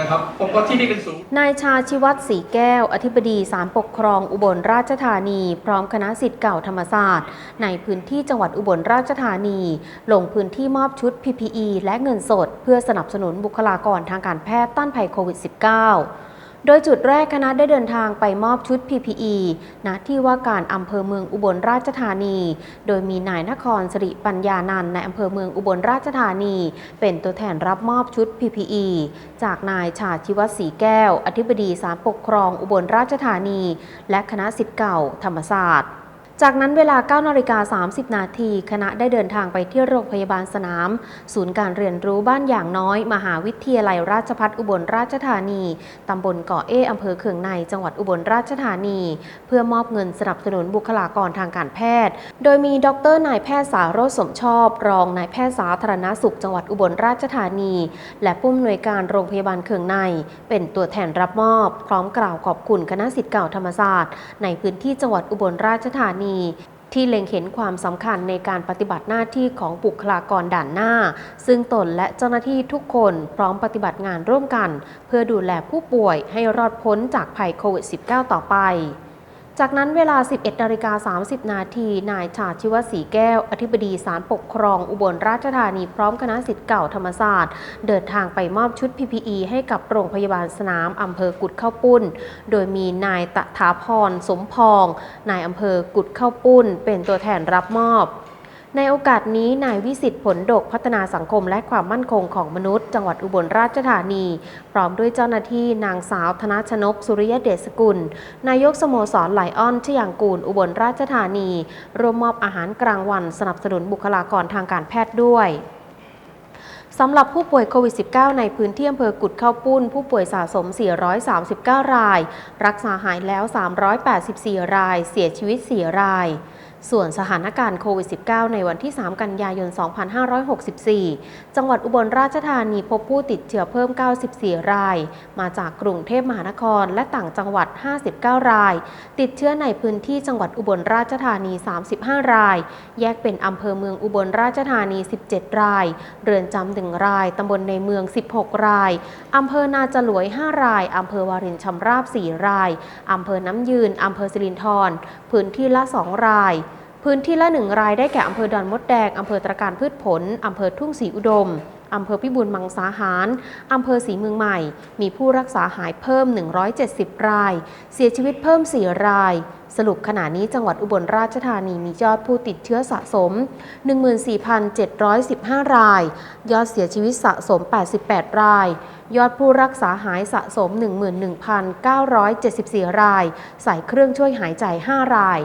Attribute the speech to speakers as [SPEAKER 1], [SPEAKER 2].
[SPEAKER 1] นะครับผมว่าที่นี่เป็นศูนย์
[SPEAKER 2] นายชาชิวัตรศรีแก้ว อธิบดีศาลปกครองอุบลราชธานี พร้อมคณะสิทธิ์เก่าธรรมศาสตร์ ในพื้นที่จังหวัดอุบลราชธานี ลงพื้นที่มอบชุด PPE และเงินสด เพื่อสนับสนุนบุคลากรทางการแพทย์ต้านภัยโควิด -19 โดยจุดแรกคณะได้เดินทางไปมอบชุด PPE ณที่ว่าการอำเภอเมืองอุบลราชธานี โดยมีนายนครสิริปัญญานันในอำเภอเมืองอุบลราชธานี เป็นตัวแทนรับมอบชุด PPE จากนายชาชิวัตศรีแก้ว อธิบดีศาลปกครองอุบลราชธานี และคณะสิทธิ์เก่าธรรมศาสตร์ จากนั้นเวลา9นาฬิกา30 นาที คณะได้เดินทางไปที่โรงพยาบาลสนาม ศูนย์การเรียนรู้บ้านอย่างน้อย มหาวิทยาลัยราชภัฏอุบลราชธานี ตำบลเกาะเออำเภอเขืองใน จังหวัดอุบลราชธานี เพื่อมอบเงินสนับสนุนบุคลากรทางการแพทย์ โดยมีดรนายแพทย์สารโรสมชอบ รองนายแพทย์สาธารณสุข จังหวัดอุบลราชธานี และผู้อำนวยการโรงพยาบาลเขืองใน เป็นตัวแทนรับมอบ พร้อมกล่าวขอบคุณคณะสิทธิ์เก่าธรรมศาสตร์ ในพื้นที่จังหวัดอุบลราชธานีที่เล็งเห็นความสำคัญในการปฏิบัติหน้าที่ของบุคลากรด่านหน้า ซึ่งตนและเจ้าหน้าที่ทุกคนพร้อมปฏิบัติงานร่วมกัน เพื่อดูแลผู้ป่วยให้รอดพ้นจากภัยโควิด -19 ต่อไป จากนั้นเวลา 11นาฬิกา30 นาที นายชาชิวศรีแก้ว อธิบดีศาลปกครองอุบลราชธานีพร้อมคณะสิทธิ์เก่าธรรมศาสตร์ เดินทางไปมอบชุด PPE ให้กับโรงพยาบาลสนามอำเภอกุดเข้าปุ้น โดยมีนายตถาพรสมพอง นายอำเภอกุดเข้าปุ้น เป็นตัวแทนรับมอบ ในโอกาสนี้นายวิสิทธิ์ผลดกพัฒนาสังคมและความมั่นคงของมนุษย์ จังหวัดอุบลราชธานี พร้อมด้วยเจ้าหน้าที่นางสาวธนชนกสุริยเดชสกุล นายกสโมสรไหลอ้อนชยางกูลอุบลราชธานีร่วมมอบอาหารกลางวันสนับสนุนบุคลากรทางการแพทย์ด้วยสำหรับผู้ป่วยโควิด -19 ในพื้นที่อำเภอกุดเข้าปุ้น ผู้ป่วยสะสม 439 ราย รักษาหายแล้ว 384 ราย เสียชีวิต 4 ราย ส่วนสถานการณ์โควิด -19 ในวันที่ 3 กันยายน 2564 จังหวัดอุบลราชธานีพบผู้ติดเชื้อเพิ่ม 94 ราย มาจากกรุงเทพมหานครและต่างจังหวัด 59 ราย ติดเชื้อในพื้นที่จังหวัดอุบลราชธานี 35 ราย แยกเป็นอำเภอเมืองอุบลราชธานี 17 ราย เรือนจำหนึ่งราย ตำบลในเมือง 16 ราย อำเภอนาจลวย 5 ราย อำเภอวารินชำราบ 4 ราย อำเภอน้ำยืน อำเภอสิรินธร พื้นที่ละ 2 ราย พื้นที่ละ1รายได้แก่อำเภอดอนมดแดงอำเภอตรการพืชผลอำเภอทุ่งศรีอุดมอำเภอพิบูลมังสาหารอำเภอศรีเมืองใหม่ มีผู้รักษาหายเพิ่ม 170 ราย เสียชีวิตเพิ่ม 4 ราย สรุปขณะนี้จังหวัดอุบลราชธานีมียอดผู้ติดเชื้อสะสม 14,715 ราย ยอดเสียชีวิตสะสม 88 ราย ยอดผู้รักษาหายสะสม 11,974 ราย ใส่เครื่องช่วยหายใจ 5 ราย